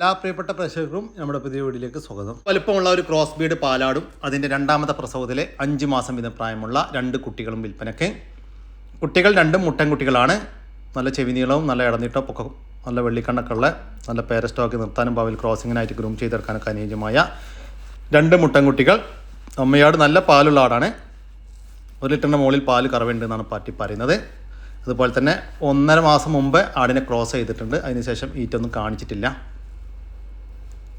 എല്ലാ പ്രിയപ്പെട്ട പ്രേക്ഷകർക്കും നമ്മുടെ പുതിയ വീഡിയോയിലേക്ക് സ്വാഗതം. വലുപ്പമുള്ള ഒരു ക്രോസ് ബീഡ് പാലാടും അതിന്റെ രണ്ടാമത്തെ പ്രസവത്തിലെ അഞ്ച് മാസം വീതം പ്രായമുള്ള രണ്ട് കുട്ടികളും വിൽപ്പനയ്ക്ക്. കുട്ടികൾ രണ്ടും മുട്ടൻ കുട്ടികളാണ്. നല്ല ചെവി നീളവും നല്ല ഇടനീട്ടവും ഒക്കെ നല്ല വെള്ളിക്കണ്ണൊക്കെ ഉള്ള നല്ല പേരസ്റ്റോക്കി നിർത്താനും ഭാവിയിൽ ക്രോസിങ്ങിനായിട്ട് ഗ്രൂം ചെയ്തെടുക്കാനൊക്കെ അനുയോജ്യമായ രണ്ട് മുട്ടൻ കുട്ടികൾ. അമ്മയാട് നല്ല പാലുള്ള ആടാണ്. ഒരു ലിറ്ററിന്റെ മുകളിൽ പാൽ കറവുണ്ട് എന്നാണ് പാർട്ടി പറയുന്നത്. അതുപോലെ തന്നെ ഒന്നര മാസം മുമ്പ് ആടിനെ ക്രോസ് ചെയ്തിട്ടുണ്ട്. അതിനുശേഷം ഈറ്റൊന്നും കാണിച്ചിട്ടില്ല.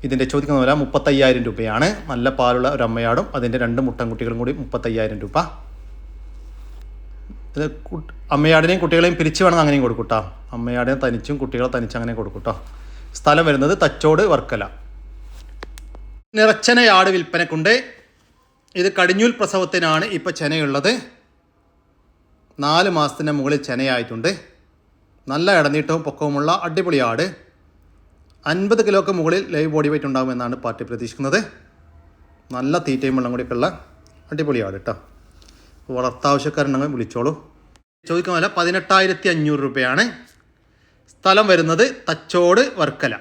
ഇതിന്റെ ചോദിക്കുന്ന വില മുപ്പത്തയ്യായിരം രൂപയാണ്. നല്ല പാലുള്ള ഒരു അമ്മയാടും അതിന്റെ രണ്ട് മുട്ടൻ കുട്ടികളും കൂടി മുപ്പത്തയ്യായിരം രൂപ. ഇത് അമ്മയാടിനെയും കുട്ടികളെയും പിരിച്ച് വേണം അങ്ങനെയും കൊടുക്കൂട്ടോ അമ്മയാടിനെ തനിച്ചും കുട്ടികളെ തനിച്ചും അങ്ങനെ കൊടുക്കൂട്ടോ സ്ഥലം വരുന്നത് തച്ചോട് വർക്കല. നിറച്ചനയാട് വിൽപ്പനക്കുണ്ട്. ഇത് കടിഞ്ഞൂൽ പ്രസവത്തിനാണ് ഇപ്പോൾ ചെനയുള്ളത്. നാല് മാസത്തിന് മുകളിൽ ചെനയായിട്ടുണ്ട്. നല്ല ഇടനീട്ടവും പൊക്കവുമുള്ള അടിപൊളി ആട്. അൻപത് കിലോക്ക് മുകളിൽ ലൈവ് ബോഡി വെയിറ്റ് ഉണ്ടാകുമെന്നാണ് പാർട്ടി പ്രതീക്ഷിക്കുന്നത്. നല്ല തീറ്റയും വെള്ളം കൂടിയൊക്കെയുള്ള ഉള്ള അടിപൊളി ആട് കേട്ടോ വളർത്താവശ്യക്കാരുണ്ടെങ്കിൽ വിളിച്ചോളൂ. ചോദിക്കാൻ വില പതിനെട്ടായിരത്തി അഞ്ഞൂറ് രൂപയാണ്. സ്ഥലം വരുന്നത് തച്ചോട് വർക്കല.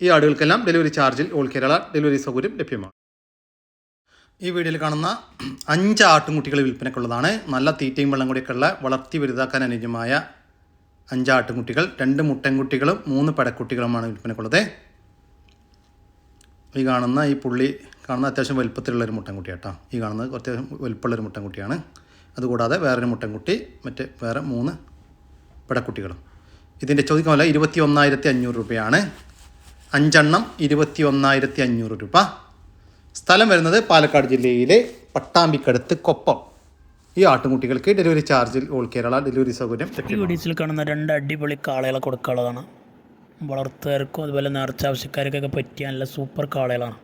ഈ ആടുകൾക്കെല്ലാം ഡെലിവറി ചാർജിൽ ഓൾ കേരള ഡെലിവറി സൗകര്യം ലഭ്യമാണ്. ഈ വീഡിയോയിൽ കാണുന്ന അഞ്ച് ആട്ടുംകുട്ടികൾ വിൽപ്പനക്കുള്ളതാണ് നല്ല തീറ്റയും വെള്ളം കൂടിയൊക്കെയുള്ള വളർത്തി വലുതാക്കാൻ അനുയോജ്യമായ അഞ്ച് ആട്ടുംകുട്ടികൾ രണ്ട് മുട്ടൻകുട്ടികളും മൂന്ന് പടക്കുട്ടികളുമാണ് വിൽപ്പനക്കുള്ളത്. ഈ കാണുന്ന ഈ പുള്ളി കാണുന്ന അത്യാവശ്യം വലുപ്പത്തിലുള്ളൊരു മുട്ടൻകുട്ടി കേട്ടോ ഈ കാണുന്നത് കുറച്ച് വലുപ്പമുള്ളൊരു മുട്ടൻകുട്ടിയാണ്. അതുകൂടാതെ വേറൊരു മുട്ടൻകുട്ടി മറ്റ് വേറെ മൂന്ന് പടക്കുട്ടികളും. ഇതിന്റെ ചോദിക്കാൻ വില ഇരുപത്തി ഒന്നായിരത്തി അഞ്ഞൂറ് രൂപയാണ്. അഞ്ചെണ്ണം ഇരുപത്തി ഒന്നായിരത്തി അഞ്ഞൂറ് രൂപ. സ്ഥലം വരുന്നത് പാലക്കാട് ജില്ലയിലെ പട്ടാമ്പിക്കടുത്ത് കൊപ്പം. ഈ ആട്ടുംകുട്ടികൾക്ക് ഡെലിവറി ചാർജിൽ ഓൾ കേരള ഡെലിവറി സൗകര്യം ഈ വീഡിയോസിൽ കാണുന്ന രണ്ട് അടിപൊളി കാളകളെ കൊടുക്കാനുള്ളതാണ്. വളർത്തുകാർക്കും അതുപോലെ നേർച്ച ആവശ്യക്കാർക്കൊക്കെ പറ്റിയ നല്ല സൂപ്പർ കാളകളാണ്.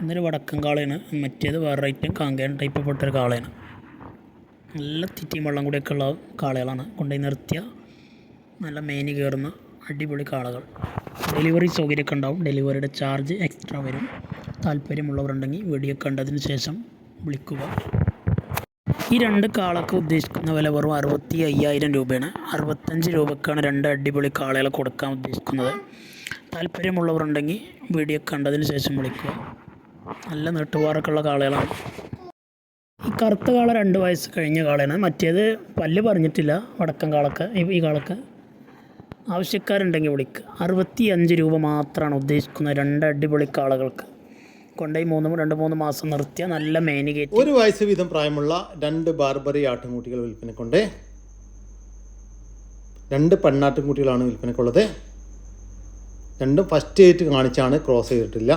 ഇന്നൊരു വടക്കൻ കാളയാണ്. മറ്റേത് വേറെ ഐറ്റം കാങ്കേൻ ടൈപ്പ് പെട്ടൊരു കാളയാണ്. നല്ല തിറ്റിയും വെള്ളം കൂടിയൊക്കെ ഉള്ള കാളകളാണ്. കൊണ്ടുപോയി നിർത്തിയ നല്ല മേനി കയറുന്ന അടിപൊളി കാളകൾ. ഡെലിവറി സൗകര്യമൊക്കെ ഉണ്ടാവും. ഡെലിവറിയുടെ ചാർജ് എക്സ്ട്രാ വരും. താല്പര്യമുള്ളവരുണ്ടെങ്കിൽ വീഡിയോ കണ്ടതിന് ശേഷം വിളിക്കുക. ഈ രണ്ട് കാളൊക്കെ ഉദ്ദേശിക്കുന്ന വില വെറും അറുപത്തി അയ്യായിരം രൂപയാണ്. അറുപത്തഞ്ച് രൂപക്കാണ് രണ്ട് അടിപൊളി കാളകളെ കൊടുക്കാൻ ഉദ്ദേശിക്കുന്നത്. താല്പര്യമുള്ളവരുണ്ടെങ്കിൽ വീഡിയോ കണ്ടതിന് ശേഷം വിളിക്കുക. നല്ല നെട്ടുപാറക്കുള്ള കാളകളാണ്. ഈ കറുത്ത കാള രണ്ട് വയസ്സ് കഴിഞ്ഞ കാളയാണ്. മറ്റേത് പല്ല് പറഞ്ഞിട്ടില്ല വടക്കൻ കാളക്ക് ഈ- കാളക്ക്. ആവശ്യക്കാരുണ്ടെങ്കിൽ വിളിക്കുക അറുപത്തി അഞ്ച് രൂപ മാത്രമാണ് ഉദ്ദേശിക്കുന്നത് രണ്ട് അടിപൊളി കാളകൾക്ക്. കൊണ്ടുപോയി മൂന്ന് രണ്ട് മൂന്ന് മാസം നിർത്തിയ നല്ല മേനി ഒരു വയസ്സ് വീതം പ്രായമുള്ള രണ്ട് ബാർബറി ആട്ടുംകുട്ടികൾ കൊണ്ടേ രണ്ട് പെണ്ണാട്ടുംകുട്ടികളാണ് വിൽപ്പനക്കുള്ളത്. രണ്ടും ഫസ്റ്റ് ഏറ്റ് കാണിച്ചാണ് ക്രോസ് ചെയ്തിട്ടില്ല.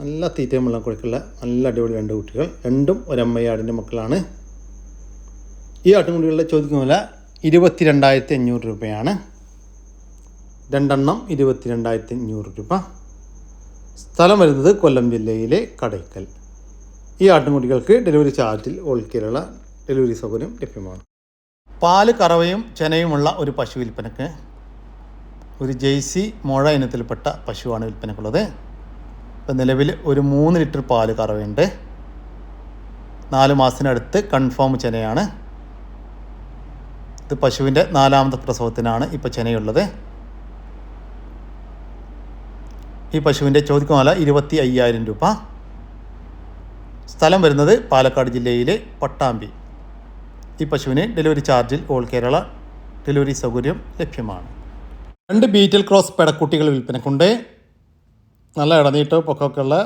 നല്ല തീറ്റയും വെള്ളം നല്ല അടിപൊളി രണ്ട് കുട്ടികൾ. രണ്ടും ഒരമ്മയാടിന്റെ മക്കളാണ്. ഈ ആട്ടുംകുട്ടികളുടെ ചോദിക്കുന്ന വില ഇരുപത്തി രണ്ടായിരത്തി അഞ്ഞൂറ് രൂപയാണ്. രണ്ടെണ്ണം ഇരുപത്തി രണ്ടായിരത്തി അഞ്ഞൂറ് രൂപ. സ്ഥലം വരുന്നത് കൊല്ലം ജില്ലയിലെ കടയ്ക്കൽ. ഈ ആട്ടിൻകുട്ടികൾക്ക് ഡെലിവറി ചാർജിൽ ഓൾ കേരള ഡെലിവറി സൗകര്യം ലഭ്യമാണ്. പാൽ കറവയും ചെനയുമുള്ള ഒരു പശു വിൽപ്പനക്ക് ഒരു ജെയ്സി മുഴ ഇനത്തിൽപ്പെട്ട പശുവാണ് വിൽപ്പനക്കുള്ളത്. ഇപ്പം നിലവിൽ ഒരു മൂന്ന് ലിറ്റർ പാൽ കറവയുണ്ട്. നാല് മാസത്തിനടുത്ത് കൺഫേം ചെനയാണ്. ഇത് പശുവിന്റെ നാലാമത്തെ പ്രസവത്തിനാണ് ഇപ്പോൾ ചെനയുള്ളത്. ഈ പശുവിന്റെ ചോദിക്കുമല ഇരുപത്തി അയ്യായിരം രൂപ. സ്ഥലം വരുന്നത് പാലക്കാട് ജില്ലയിലെ പട്ടാമ്പി. ഈ പശുവിന് ഡെലിവറി ചാർജിൽ ഓൾ കേരള ഡെലിവറി സൗകര്യം ലഭ്യമാണ്. രണ്ട് ബീറ്റൽ ക്രോസ് പെടക്കുട്ടികൾ വിൽപ്പനക്കുണ്ട്. നല്ല ഇടനീട്ടോ പൊക്കമൊക്കെ ഉള്ള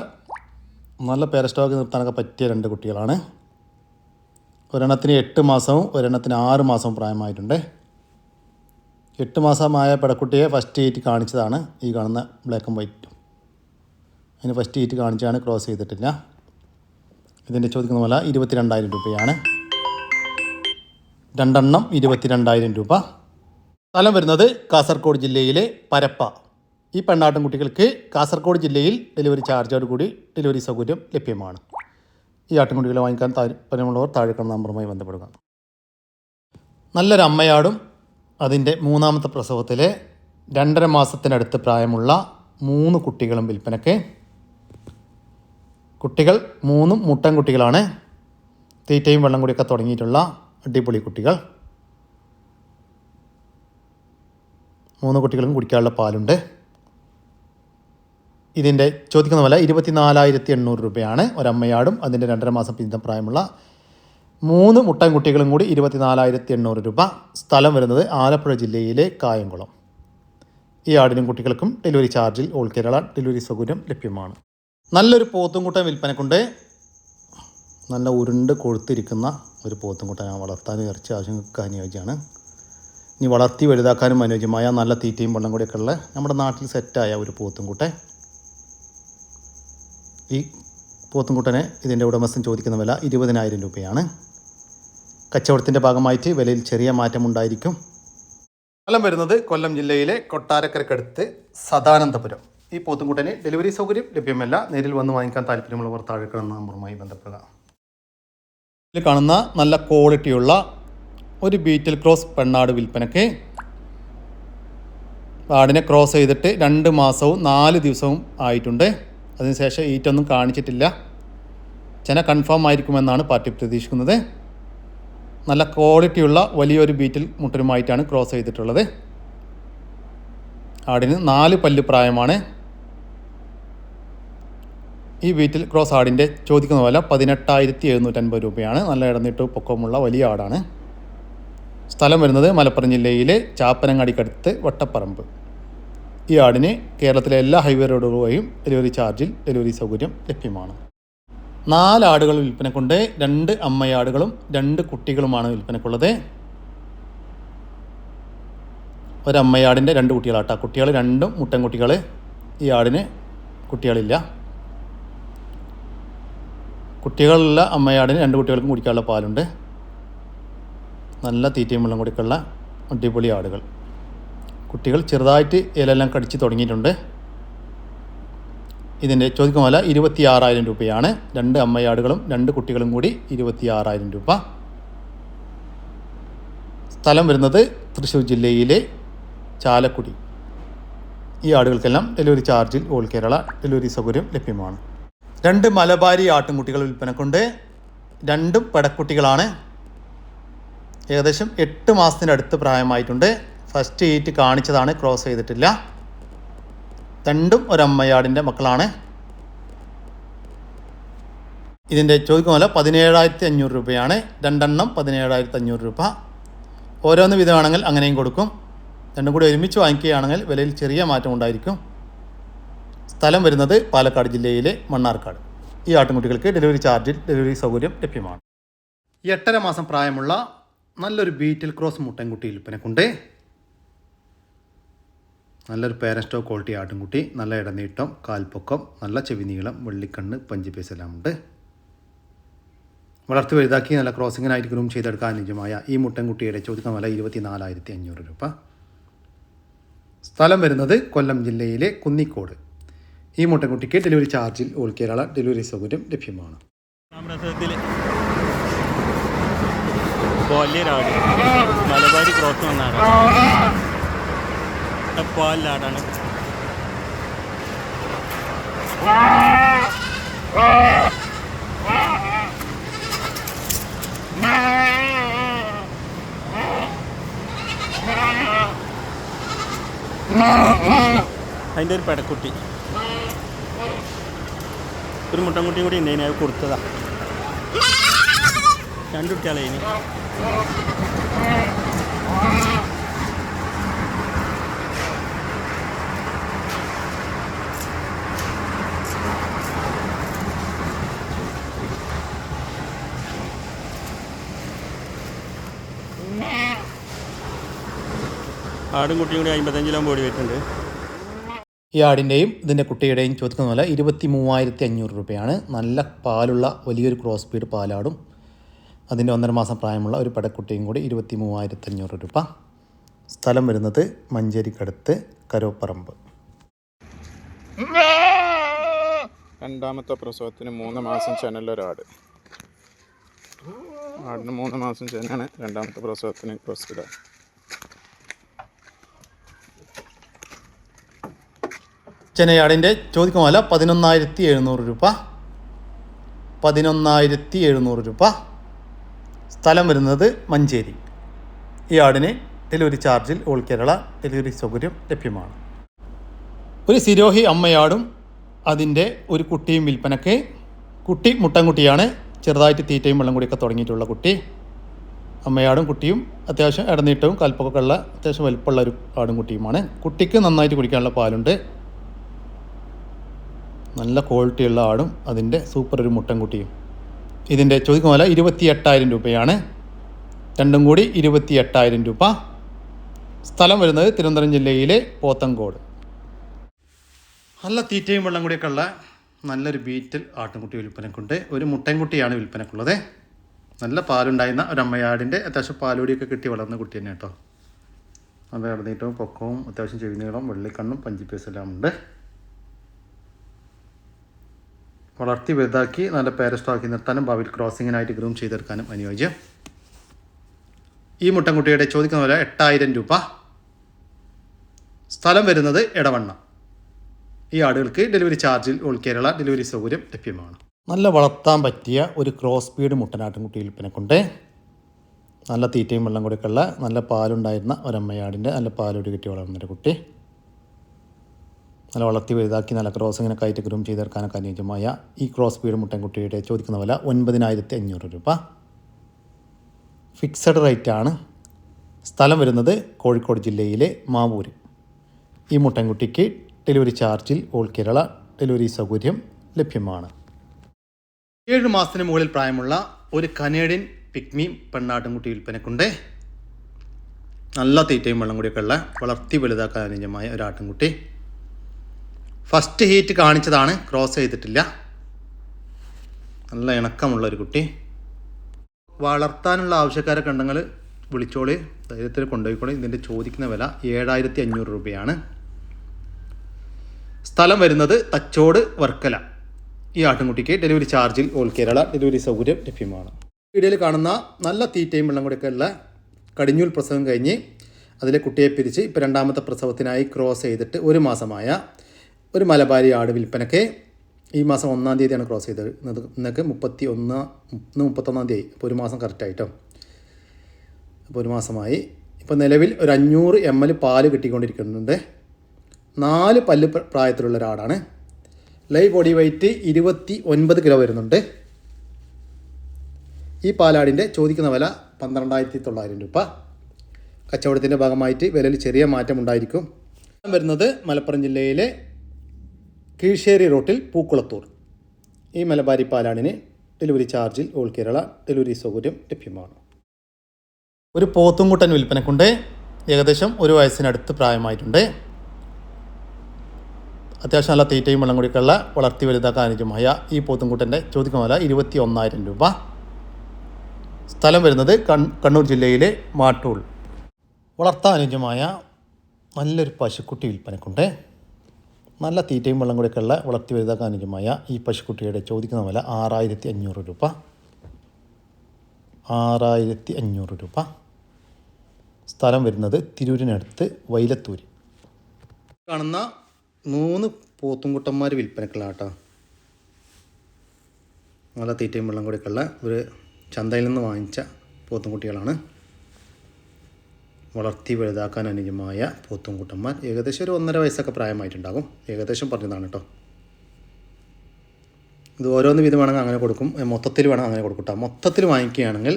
നല്ല പേരസ്റ്റോക്ക് നിർത്താനൊക്കെ പറ്റിയ രണ്ട് കുട്ടികളാണ്. ഒരെണ്ണത്തിന് എട്ട് മാസവും ഒരെണ്ണത്തിന് ആറ് മാസവും പ്രായമായിട്ടുണ്ട്. എട്ട് മാസമായ പെടക്കുട്ടിയെ ഫസ്റ്റ് ഏറ്റ് കാണിച്ചതാണ്. ഈ കാണുന്ന ബ്ലാക്ക് ആൻഡ് വൈറ്റും. അതിന് ഫസ്റ്റ് ഏറ്റ് കാണിച്ചാണ് ക്രോസ് ചെയ്തിട്ടില്ല. ഇതിന്റെ ചോദിക്കുന്ന പോലെ ഇരുപത്തിരണ്ടായിരം രൂപയാണ്. രണ്ടെണ്ണം ഇരുപത്തിരണ്ടായിരം രൂപ. സ്ഥലം വരുന്നത് കാസർഗോഡ് ജില്ലയിലെ പരപ്പ. ഈ പെണ്ണാട്ടും കുട്ടികൾക്ക് കാസർഗോഡ് ജില്ലയിൽ ഡെലിവറി ചാർജോട് കൂടി ഡെലിവറി സൗകര്യം ലഭ്യമാണ്. ഈ ആട്ടിൻകുട്ടികളെ വാങ്ങിക്കാൻ താല്പര്യമുള്ളവർ താഴെ കാണുന്ന നമ്പറുമായി ബന്ധപ്പെടുക. നല്ലൊരു അമ്മയാടും അതിന്റെ മൂന്നാമത്തെ പ്രസവത്തിലെ രണ്ടര മാസത്തിനടുത്ത് പ്രായമുള്ള മൂന്ന് കുട്ടികളും വിൽപ്പനയ്ക്ക് കുട്ടികൾ മൂന്നും മുട്ടൻ കുട്ടികളാണ്. തീറ്റയും വെള്ളം കൂടിയൊക്കെ തുടങ്ങിയിട്ടുള്ള അടിപൊളി കുട്ടികൾ. മൂന്ന് കുട്ടികളും കുടിക്കാനുള്ള പാലുണ്ട്. ഇതിന്റെ ചോദിക്കുന്ന വില ഇരുപത്തിനാലായിരത്തി എണ്ണൂറ് രൂപയാണ്. ഒരമ്മയാടും അതിന്റെ രണ്ടര മാസം പിന്തും പ്രായമുള്ള മൂന്ന് മുട്ടൻ കുട്ടികളും കൂടി ഇരുപത്തിനാലായിരത്തി എണ്ണൂറ് രൂപ. സ്ഥലം വരുന്നത് ആലപ്പുഴ ജില്ലയിലെ കായംകുളം. ഈ ആടിനും കുട്ടികൾക്കും ഡെലിവറി ചാർജിൽ ഓൾ കേരള ഡെലിവറി സൗകര്യം ലഭ്യമാണ്. നല്ലൊരു പോത്തുംകുട്ടൻ വിൽപ്പനക്കുണ്ട്. നല്ല ഉരുണ്ട് കൊഴുത്തിരിക്കുന്ന ഒരു പോത്തുംകുട്ടൻ വളർത്താൻ ഇറച്ചി ആവശ്യങ്ങൾക്ക് അനുയോജ്യമാണ്. ഇനി വളർത്തി വലുതാക്കാനും അനുയോജ്യമായ നല്ല തീറ്റയും വെള്ളം കൂടിയൊക്കെ ഉള്ള നമ്മുടെ നാട്ടിൽ സെറ്റായ ഒരു പോത്തുംകുട്ടൻ. ഈ പോത്തുംകുട്ടനെ ഇതിന്റെ ഉടമസ്ഥൻ ചോദിക്കുന്ന വില ഇരുപതിനായിരം രൂപയാണ്. കച്ചവടത്തിന്റെ ഭാഗമായിട്ട് വിലയിൽ ചെറിയ മാറ്റമുണ്ടായിരിക്കും സ്ഥലം വരുന്നത് കൊല്ലം ജില്ലയിലെ കൊട്ടാരക്കരക്കടുത്ത് സദാനന്ദപുരം. ഈ പോത്തുംകുട്ടന് ഡെലിവറി സൗകര്യം ലഭ്യമല്ല. നേരിൽ വന്ന് വാങ്ങിക്കാൻ താല്പര്യമുള്ളവർ താഴെ കാണുന്ന നമ്പറുമായി ബന്ധപ്പെടുക. ഇതിൽ കാണുന്ന നല്ല ക്വാളിറ്റിയുള്ള ഒരു ബീറ്റിൽ ക്രോസ് പെണ്ണാട് വിൽപ്പനയ്ക്ക് ആടിനെ ക്രോസ് ചെയ്തിട്ട് രണ്ട് മാസവും നാല് ദിവസവും ആയിട്ടുണ്ട്. അതിനുശേഷം ഈറ്റൊന്നും കാണിച്ചിട്ടില്ല. ചെന കൺഫേം ആയിരിക്കുമെന്നാണ് പാർട്ടി പ്രതീക്ഷിക്കുന്നത്. നല്ല ക്വാളിറ്റിയുള്ള വലിയൊരു ബീറ്റിൽ മുട്ടനുമായിട്ടാണ് ക്രോസ് ചെയ്തിട്ടുള്ളത്. ആടിന് നാല് പല്ല് പ്രായമാണ്. ഈ വീറ്റിൽ ക്രോസ് ആടിന്റെ ചോദിക്കുന്ന വില പതിനെട്ടായിരത്തി എഴുന്നൂറ്റൻപത് രൂപയാണ്. നല്ല ഇടന്നിട്ട് പൊക്കമുള്ള വലിയ ആടാണ്. സ്ഥലം വരുന്നത് മലപ്പുറം ജില്ലയിലെ ചാപ്പനങ്ങാടിക്കടുത്ത് വട്ടപ്പറമ്പ്. ഈ ആടിന് കേരളത്തിലെ എല്ലാ ഹൈവേ റോഡുകളുമായും ഡെലിവറി ചാർജിൽ ഡെലിവറി സൗകര്യം ലഭ്യമാണ്. നാല് ആടുകൾ വിൽപ്പനക്കുണ്ട് രണ്ട് അമ്മയാടുകളും രണ്ട് കുട്ടികളുമാണ് വിൽപ്പനക്കുള്ളത്. ഒരമ്മയാടിന്റെ രണ്ട് കുട്ടികളാട്ടോ. കുട്ടികൾ രണ്ടും മുട്ടൻ കുട്ടികൾ ഈ ആടിന് കുട്ടികളില്ല. കുട്ടികളുള്ള അമ്മയാടിന് രണ്ട് കുട്ടികൾക്കും കുടിക്കാനുള്ള പാലുണ്ട്. നല്ല തീറ്റയും വെള്ളം കുടിക്കുള്ള അടിപൊളി ആടുകൾ. കുട്ടികൾ ചെറുതായിട്ട് ഇലെല്ലാം കടിച്ച് തുടങ്ങിയിട്ടുണ്ട്. ഇതിന്റെ ചോദിക്കുന്ന വില ഇരുപത്തി ആറായിരം രൂപയാണ്. രണ്ട് അമ്മയാടുകളും രണ്ട് കുട്ടികളും കൂടി ഇരുപത്തി ആറായിരം രൂപ. സ്ഥലം വരുന്നത് തൃശ്ശൂർ ജില്ലയിലെ ചാലക്കുടി. ഈ ആടുകൾക്കെല്ലാം ഡെലിവറി ചാർജിൽ ഓൾ കേരള ഡെലിവറി സൗകര്യം ലഭ്യമാണ്. രണ്ട് മലബാരി ആട്ടുംകുട്ടികൾ വിൽപ്പനക്കുണ്ട്. രണ്ടും പെടക്കുട്ടികളാണ്. ഏകദേശം എട്ട് മാസത്തിന്റെ അടുത്ത് പ്രായമായിട്ടുണ്ട്. ഫസ്റ്റ് ഈറ്റ് കാണിച്ചതാണ് ക്രോസ് ചെയ്തിട്ടില്ല. രണ്ടും ഒരമ്മയാടിന്റെ മക്കളാണ്. ഇതിന്റെ ചോദിക്കും വില പതിനേഴായിരത്തി അഞ്ഞൂറ് രൂപയാണ്. രണ്ടെണ്ണം പതിനേഴായിരത്തി അഞ്ഞൂറ് രൂപ. ഓരോന്ന് വിധമാണെങ്കിൽ അങ്ങനെയും കൊടുക്കും. രണ്ടും കൂടി ഒരുമിച്ച് വാങ്ങിക്കുകയാണെങ്കിൽ വിലയിൽ ചെറിയ മാറ്റം ഉണ്ടായിരിക്കും. സ്ഥലം വരുന്നത് പാലക്കാട് ജില്ലയിലെ മണ്ണാർക്കാട്. ഈ ആട്ടിൻകുട്ടികൾക്ക് ഡെലിവറി ചാർജിൽ ഡെലിവറി സൗകര്യം ലഭ്യമാണ്. എട്ടര മാസം പ്രായമുള്ള നല്ലൊരു ബീറ്റിൽ ക്രോസ് മുട്ടൻകുട്ടി വിൽപ്പനക്കുണ്ട്. നല്ലൊരു പേരൻസ്റ്റോ ക്വാളിറ്റി ആട്ടുംകുട്ടി നല്ല ഇടനീട്ടം കാൽപ്പൊക്കം നല്ല ചെവി നീളം വെള്ളിക്കണ്ണ് പഞ്ചിപ്പേസെല്ലാം ഉണ്ട്. വളർത്തി വലുതാക്കി നല്ല ക്രോസിങ്ങിനായിട്ട് ഗ്രൂം ചെയ്തെടുക്കാൻ അനുജമായ ഈ മുട്ടൻകുട്ടിയുടെ ചോദിക്കുന്ന വില ഇരുപത്തി നാലായിരത്തി അഞ്ഞൂറ് രൂപ. സ്ഥലം വരുന്നത് കൊല്ലം ജില്ലയിലെ കുന്നിക്കോട്. ഈ മുട്ടൻകുട്ടിക്ക് ഡെലിവറി ചാർജിൽ ഓൾ കേരള ഡെലിവറി സൗകര്യം ലഭ്യമാണ്. ക്രോസ് അതിന്റെ ഒരു പെടക്കുട്ടി. ഒരു മുട്ടൻകുട്ടിയും കൂടി ഉണ്ട് അത് കൊടുത്തതാ. രണ്ട് കുട്ടികളെ ഇനി. ആടും കുട്ടിയും കൂടി അമ്പത്തഞ്ച് കിലോ ബോഡി വെയിറ്റുണ്ട് ഈ ആടിന്റെയും ഇതിന്റെ കുട്ടിയുടെയും ചോദിക്കുന്ന വില ഇരുപത്തി മൂവായിരത്തി അഞ്ഞൂറ് രൂപയാണ്. നല്ല പാലുള്ള വലിയൊരു ക്രോസ് ബീഡ് പാലാടും. അതിന്റെ ഒന്നര മാസം പ്രായമുള്ള ഒരു പടക്കുട്ടിയും കൂടി ഇരുപത്തി മൂവായിരത്തി അഞ്ഞൂറ് രൂപ. സ്ഥലം വരുന്നത് മഞ്ചേരിക്കടുത്ത് കരോപ്പറമ്പ്. രണ്ടാമത്തെ പ്രസവത്തിന് മൂന്ന് മാസം ചെനലൊരാട് ആടിന് മൂന്ന് മാസം ചെനാണ് രണ്ടാമത്തെ പ്രസവത്തിന് ക്രോസ്ഡ് ചെനയാടിന്റെ ചോദിക്കുമല്ല പതിനൊന്നായിരത്തി എഴുന്നൂറ് രൂപ. പതിനൊന്നായിരത്തി എഴുന്നൂറ് രൂപ. സ്ഥലം വരുന്നത് മഞ്ചേരി. ഈ ആടിന് ഡെലിവറി ചാർജിൽ ഓൾ കേരള ഡെലിവറി സൗകര്യം ലഭ്യമാണ്. ഒരു സിരോഹി അമ്മയാടും അതിന്റെ ഒരു കുട്ടിയും വിൽപ്പനക്ക്. കുട്ടി മുട്ടൻകുട്ടിയാണ്. ചെറുതായിട്ട് തീറ്റയും വെള്ളം കൂടിയൊക്കെ തുടങ്ങിയിട്ടുള്ള കുട്ടി. അമ്മയാടും കുട്ടിയും അത്യാവശ്യം ഇടനീട്ടവും കൽപ്പൊക്കെ ഉള്ള അത്യാവശ്യം വലിപ്പമുള്ള ഒരു ആടും കുട്ടിയുമാണ്. കുട്ടിക്ക് നന്നായിട്ട് കുടിക്കാനുള്ള പാലുണ്ട്. നല്ല ക്വാളിറ്റിയുള്ള ആടും അതിന്റെ സൂപ്പർ ഒരു മുട്ടൻകുട്ടിയും. ഇതിന്റെ ചോദിക്കുന്ന പോലെ ഇരുപത്തി എട്ടായിരം രൂപയാണ്. രണ്ടും കൂടി ഇരുപത്തി എട്ടായിരം രൂപ. സ്ഥലം വരുന്നത് തിരുവനന്തപുരം ജില്ലയിലെ പോത്തങ്കോട്. നല്ല തീറ്റയും വെള്ളം കൂടിയൊക്കെ ഉള്ള നല്ലൊരു ബീറ്റിൽ ആട്ടിൻകുട്ടി വിൽപ്പനക്കുണ്ട്. ഒരു മുട്ടൻകുട്ടിയാണ് വിൽപ്പനക്കുള്ളത്. നല്ല പാലുണ്ടായിരുന്ന ഒരു അമ്മയാടിന്റെ അത്യാവശ്യം പാലുകൂടിയൊക്കെ കിട്ടി വളർന്ന കുട്ടി തന്നെ കേട്ടോ നല്ല ഇടനീട്ടവും പൊക്കവും അത്യാവശ്യം ചെവിനീളം വെള്ളിക്കണ്ണും പഞ്ചിപ്പേസെല്ലാം ഉണ്ട്. വളർത്തി വലുതാക്കി നല്ല പേരസ്റ്റാക്കി നിർത്താനും ഭാവിയിൽ ക്രോസിങ്ങിനായിട്ട് ഗ്രൂം ചെയ്തെടുക്കാനും അനുയോജ്യം. ഈ മുട്ടൻകുട്ടിയുടെ ചോദിക്കുന്ന വില എട്ടായിരം രൂപ. സ്ഥലം വരുന്നത് ഇടവണ്ണ ഈ ആടുകൾക്ക് ഡെലിവറി ചാർജിൽ ഓൾ കേരള ഡെലിവറി സൗകര്യം ലഭ്യമാണ്. നല്ല വളർത്താൻ പറ്റിയ ഒരു ക്രോസ് ബീഡ് മുട്ടനാട്ടിൻകുട്ടി വിൽപ്പനക്കുണ്ട് നല്ല തീറ്റയും വെള്ളം കൊടുക്കുള്ള നല്ല പാലുണ്ടായിരുന്ന ഒരമ്മയാടിന്റെ നല്ല പാലോട് കിട്ടി വളർന്നൊരു കുട്ടി. നല്ല വളർത്തി വലുതാക്കി നല്ല ക്രോസിങ്ങിനൊക്കെ ആയിട്ട് ഗ്രൂം ചെയ്തെടുക്കാനൊക്കെ അനുയോജ്യമായ ഈ ക്രോസ് ബീഡ് മുട്ടൻകുട്ടിയുടെ ചോദിക്കുന്ന വില ഒൻപതിനായിരത്തി അഞ്ഞൂറ് രൂപ. ഫിക്സഡ് റേറ്റ് ആണ്. സ്ഥലം വരുന്നത് കോഴിക്കോട് ജില്ലയിലെ മാവൂര്. ഈ മുട്ടൻകുട്ടിക്ക് ഡെലിവറി ചാർജിൽ ഓൾ കേരള ഡെലിവറി സൗകര്യം ലഭ്യമാണ്. ഏഴ് മാസത്തിന് മുകളിൽ പ്രായമുള്ള ഒരു കനേഡിയൻ പിക്മി പെണ്ണാട്ടുംകുട്ടി വിൽപ്പനക്കുണ്ട്. നല്ല തീറ്റയും വെള്ളം കൂടിയൊക്കെ ഉള്ള വളർത്തി വലുതാക്കാൻ അനുയോജ്യമായ ഒരു ഫസ്റ്റ് ഹീറ്റ് കാണിച്ചതാണ്. ക്രോസ് ചെയ്തിട്ടില്ല. നല്ല ഇണക്കമുള്ള ഒരു കുട്ടി. വളർത്താനുള്ള ആവശ്യക്കാരൊക്കെ ഉണ്ടെങ്കിൽ വിളിച്ചോളി. ധൈര്യത്തിൽ കൊണ്ടുപോയിക്കോളി. ഇതിന്റെ ചോദിക്കുന്ന വില ഏഴായിരത്തി അഞ്ഞൂറ് രൂപയാണ്. സ്ഥലം വരുന്നത് തച്ചോട് വർക്കല. ഈ ആട്ടിൻകുട്ടിക്ക് ഡെലിവറി ചാർജിൽ ഓൾ കേരള ഡെലിവറി സൗകര്യം ലഭ്യമാണ്. വീഡിയോയിൽ കാണുന്ന നല്ല തീറ്റയും വെള്ളം കൂടിയൊക്കെ ഉള്ള കടിഞ്ഞൂൽ പ്രസവം കഴിഞ്ഞ് അതിലെ കുട്ടിയെ പിരിച്ച് ഇപ്പോൾ രണ്ടാമത്തെ പ്രസവത്തിനായി ക്രോസ് ചെയ്തിട്ട് ഒരു മാസമായ ഒരു മലബാരി ആട് വിൽപ്പനയ്ക്ക് ഈ മാസം ഒന്നാം തീയതിയാണ് ക്രോസ് ചെയ്തത് ഇന്നൊക്കെ മുപ്പത്തി ഒന്ന് ഇന്ന് മുപ്പത്തൊന്നാം തീയതി. അപ്പോൾ ഒരു മാസം കറക്റ്റായിട്ടോ അപ്പോൾ ഒരു മാസമായി. ഇപ്പോൾ നിലവിൽ ഒരു അഞ്ഞൂറ് എം എൽ പാൽ കിട്ടിക്കൊണ്ടിരിക്കുന്നുണ്ട്. നാല് പല്ല് പ്ര- പ്രായത്തിലുള്ള ഒരാടാണ്. ലൈവ് ബോഡി വെയ്റ്റ് ഇരുപത്തി ഒൻപത് കിലോ വരുന്നുണ്ട്. ഈ പാലാടിന്റെ ചോദിക്കുന്ന വില പന്ത്രണ്ടായിരത്തി തൊള്ളായിരം രൂപ. കച്ചവടത്തിന്റെ ഭാഗമായിട്ട് വിലയിൽ ചെറിയ മാറ്റം ഉണ്ടായിരിക്കും വരുന്നത് മലപ്പുറം ജില്ലയിലെ കീഴ്ശ്ശേരി റോട്ടിൽ പൂക്കുളത്തൂർ. ഈ മലബാരി പാലാണിന് ഡെലിവറി ചാർജിൽ ഓൾ കേരള ഡെലിവറി സൗകര്യം ലഭ്യമാണ്. ഒരു പോത്തുംകുട്ടൻ വിൽപ്പനക്കുണ്ട്. ഏകദേശം ഒരു വയസ്സിനടുത്ത് പ്രായമായിട്ടുണ്ട്. അത്യാവശ്യം നല്ല തീറ്റയും വെള്ളം കുടിക്കുള്ള വളർത്തി വലുതാക്കാൻ അനുജമായ ഈ പോത്തുംകുട്ടന്റെ ചോദിക്കുന്ന വില ഇരുപത്തി ഒന്നായിരം രൂപ. സ്ഥലം വരുന്നത് കണ്ണൂർ ജില്ലയിലെ മാട്ടൂൾ. വളർത്താൻ അനുജമായ നല്ലൊരു പശുക്കുട്ടി വിൽപ്പനക്കുണ്ട്. നല്ല തീറ്റയും വെള്ളം കൂടിയൊക്കെയുള്ള വളർത്തി വലുതാക്കാൻ അനുയോജ്യമായ ഈ പശുക്കുട്ടിയുടെ ചോദിക്കുന്ന വില ആറായിരത്തി അഞ്ഞൂറ് രൂപ. ആറായിരത്തി അഞ്ഞൂറ് രൂപ. സ്ഥലം വരുന്നത് തിരൂരിനടുത്ത് വൈലത്തൂര്. കാണുന്ന മൂന്ന് പോത്തുംകുട്ടന്മാർ വിൽപ്പനക്കുള്ള നല്ല തീറ്റയും വെള്ളം കൂടിയൊക്കെയുള്ള ഒരു ചന്തയിൽ നിന്ന് വാങ്ങിച്ച പോത്തുംകുട്ടികളാണ്. വളർത്തി വലുതാക്കാൻ അനുയോജ്യമായ പോത്തുംകുട്ടന്മാർ ഏകദേശം ഒരു ഒന്നര വയസ്സൊക്കെ പ്രായമായിട്ടുണ്ടാകും. ഏകദേശം പറഞ്ഞതാണ് കേട്ടോ ഇത് ഓരോന്ന് വീതം വേണമെങ്കിൽ അങ്ങനെ കൊടുക്കും. മൊത്തത്തിൽ വേണം അങ്ങനെ കൊടുക്കും കേട്ടോ മൊത്തത്തിൽ വാങ്ങിക്കുകയാണെങ്കിൽ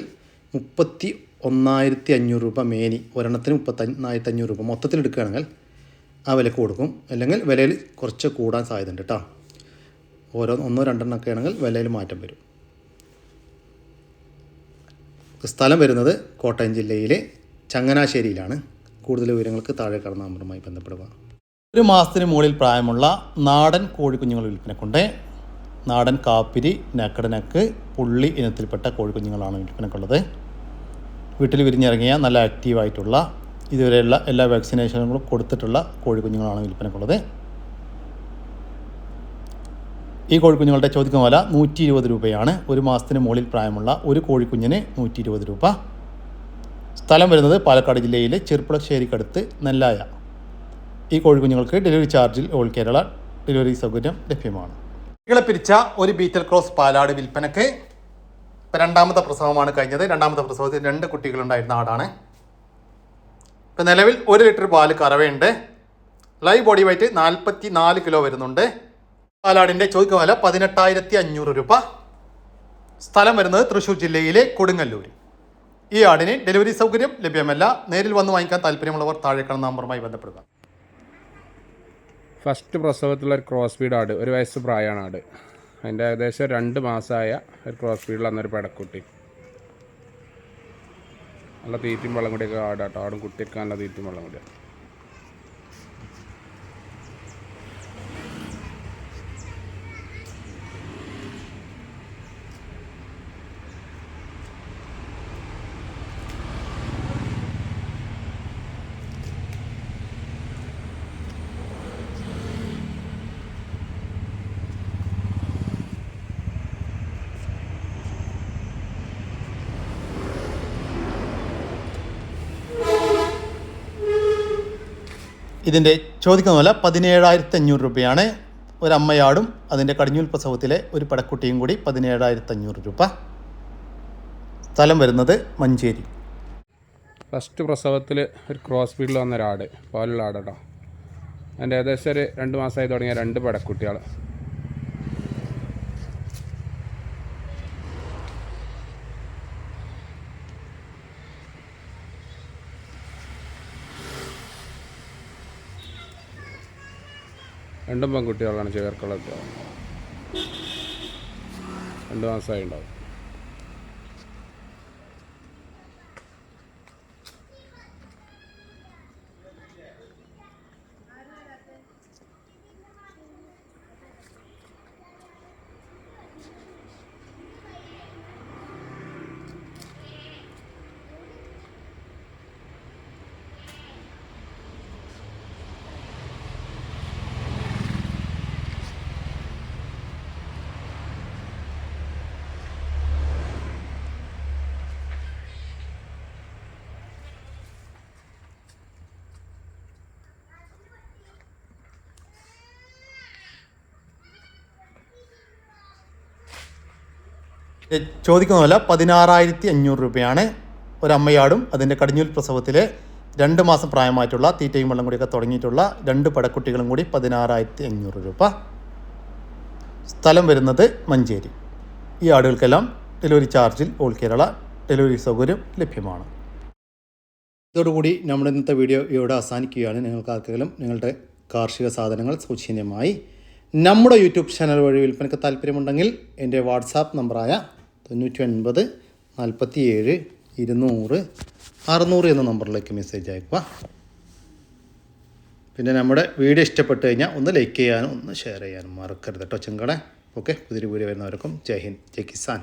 മുപ്പത്തി ഒന്നായിരത്തി അഞ്ഞൂറ് രൂപ മേനി. ഒരെണ്ണത്തിന് മുപ്പത്തൊന്നായിരത്തി അഞ്ഞൂറ് രൂപ മൊത്തത്തിൽ എടുക്കുകയാണെങ്കിൽ ആ വിലക്ക് കൊടുക്കും. അല്ലെങ്കിൽ വിലയിൽ കുറച്ച് കൂടാൻ സാധ്യതയുണ്ട് കേട്ടോ ഓരോ ഒന്നോ രണ്ടെണ്ണമൊക്കെ ആണെങ്കിൽ വിലയിൽ മാറ്റം വരും. സ്ഥലം വരുന്നത് കോട്ടയം ജില്ലയിലെ ചങ്ങനാശ്ശേരിയിലാണ്. കൂടുതൽ വിവരങ്ങൾക്ക് താഴെ കടന്ന നമ്പറുമായി ബന്ധപ്പെടുക. ഒരു മാസത്തിന് മുകളിൽ പ്രായമുള്ള നാടൻ കോഴിക്കുഞ്ഞുങ്ങൾ വിൽപ്പനക്കുണ്ട്. നാടൻ കാപ്പിരി നക്കടനക്ക് പുള്ളി ഇനത്തിൽപ്പെട്ട കോഴിക്കുഞ്ഞുങ്ങളാണ് വിൽപ്പനക്കുള്ളത്. വീട്ടിൽ വിരിഞ്ഞിറങ്ങിയ നല്ല ആക്റ്റീവായിട്ടുള്ള ഇതുവരെയുള്ള എല്ലാ വാക്സിനേഷനുകളും കൊടുത്തിട്ടുള്ള കോഴിക്കുഞ്ഞുങ്ങളാണ് വിൽപ്പനക്കുള്ളത്. ഈ കോഴിക്കുഞ്ഞുങ്ങളുടെ ചോദിക്കുന്ന വില നൂറ്റി ഇരുപത് രൂപയാണ്. ഒരു മാസത്തിന് മുകളിൽ പ്രായമുള്ള ഒരു കോഴിക്കുഞ്ഞിന് നൂറ്റി ഇരുപത് രൂപ. സ്ഥലം വരുന്നത് പാലക്കാട് ജില്ലയിലെ ചെറുപ്പുളശ്ശേരിക്കടുത്ത് നെല്ലായ. ഈ കോഴിക്കുഞ്ഞുങ്ങൾക്ക് ഡെലിവറി ചാർജിൽ ഓൾ കേരള ഡെലിവറി സൗകര്യം ലഭ്യമാണ്. കുട്ടികളെ പിരിച്ച ഒരു ബീറ്റൽ ക്രോസ് പാലാട് വിൽപ്പനക്ക് ഇപ്പം രണ്ടാമത്തെ പ്രസവമാണ് കഴിഞ്ഞത്. രണ്ടാമത്തെ പ്രസവത്തിൽ രണ്ട് കുട്ടികളുണ്ടായിരുന്ന ആടാണ്. ഇപ്പം നിലവിൽ ഒരു ലിറ്റർ പാൽ കറവയുണ്ട്. ലൈവ് ബോഡി വെയിറ്റ് നാൽപ്പത്തി നാല് കിലോ വരുന്നുണ്ട്. പാലാടിന്റെ ചോദിക്കുന്ന വില പതിനെട്ടായിരത്തി അഞ്ഞൂറ് രൂപ. സ്ഥലം വരുന്നത് തൃശ്ശൂർ ജില്ലയിലെ കൊടുങ്ങല്ലൂർ ഈ ആടിന് ഡെലിവറി സൗകര്യം ലഭ്യമല്ല. നേരിൽ വന്ന് വാങ്ങിക്കാൻ താല്പര്യമുള്ളവർ താഴെ കാണുന്ന നമ്പറുമായി ബന്ധപ്പെടുക. ഫസ്റ്റ് പ്രസവത്തിലുള്ള ഒരു ക്രോസ് ഫീഡ് ആട് ഒരു വയസ്സ് പ്രായമാണ് ആട്. അതിന്റെ ഏകദേശം രണ്ട് മാസമായ ഒരു ക്രോസ് ഫീഡിൽ അന്നൊരു പെടക്കുട്ടി. നല്ല തീറ്റും വെള്ളം കൂടിയൊക്കെ ആടാട്ടോ. ആടും കുട്ടിയൊക്കെ നല്ല തീറ്റും വെള്ളം കൂടിയാണ് ഇതിന്റെ ചോദിക്കുന്ന വില പതിനേഴായിരത്തി അഞ്ഞൂറ് രൂപയാണ്. ഒരു അമ്മയാടും അതിന്റെ കടിഞ്ഞൂൽ പ്രസവത്തിലെ ഒരു പടക്കുട്ടിയും കൂടി പതിനേഴായിരത്തി അഞ്ഞൂറ് രൂപ. സ്ഥലം വരുന്നത് മഞ്ചേരി. ഫസ്റ്റ് പ്രസവത്തിൽ ഒരു ക്രോസ് ഫീൽഡിൽ വന്ന ഒരാട് പാലുള്ള ആടാട്ടോ. അതിന്റെ ഏകദേശം ഒരു രണ്ട് മാസമായി തുടങ്ങിയ രണ്ട് പെടക്കുട്ടികൾ രണ്ടും പെൺകുട്ടികളാണ് ചേർക്കുള്ളത്. രണ്ട് മാസമായി ഉണ്ടാവും ചോദിക്കുന്ന വില പതിനാറായിരത്തി അഞ്ഞൂറ് രൂപയാണ് ഒരമ്മയാടും അതിന്റെ കടിഞ്ഞൂൽ പ്രസവത്തിലെ രണ്ട് മാസം പ്രായമായിട്ടുള്ള തീറ്റയും വെള്ളം കൂടിയൊക്കെ തുടങ്ങിയിട്ടുള്ള രണ്ട് പടക്കുട്ടികളും കൂടി പതിനാറായിരത്തി അഞ്ഞൂറ് രൂപ. സ്ഥലം വരുന്നത് മഞ്ചേരി. ഈ ആടുകൾക്കെല്ലാം ഡെലിവറി ചാർജിൽ ഓൾ കേരള ഡെലിവറി സൗകര്യം ലഭ്യമാണ്. ഇതോടുകൂടി നമ്മുടെ ഇന്നത്തെ വീഡിയോ ഇവിടെ അവസാനിക്കുകയാണ്. നിങ്ങൾക്ക് ആർക്കെങ്കിലും നിങ്ങളുടെ കാർഷിക സാധനങ്ങൾ സൗജന്യമായി നമ്മുടെ യൂട്യൂബ് ചാനൽ വഴി വിൽപ്പനയ്ക്ക് താല്പര്യമുണ്ടെങ്കിൽ എന്റെ വാട്സാപ്പ് നമ്പറായ തൊണ്ണൂറ്റി ഒൻപത് നാൽപ്പത്തി ഏഴ് ഇരുന്നൂറ് അറുന്നൂറ് എന്ന നമ്പറിലേക്ക് മെസ്സേജ് അയക്കുക. പിന്നെ നമ്മുടെ വീഡിയോ ഇഷ്ടപ്പെട്ട് കഴിഞ്ഞാൽ ഒന്ന് ലൈക്ക് ചെയ്യാനും ഒന്ന് ഷെയർ ചെയ്യാനും മറക്കരുത് കേട്ടോ ചെങ്കടെ ഓക്കെ പുതിയൊരു വീഡിയോ വരുന്നവർക്കും ജയ് ഹിന്ദ് ജയ് കിസാൻ.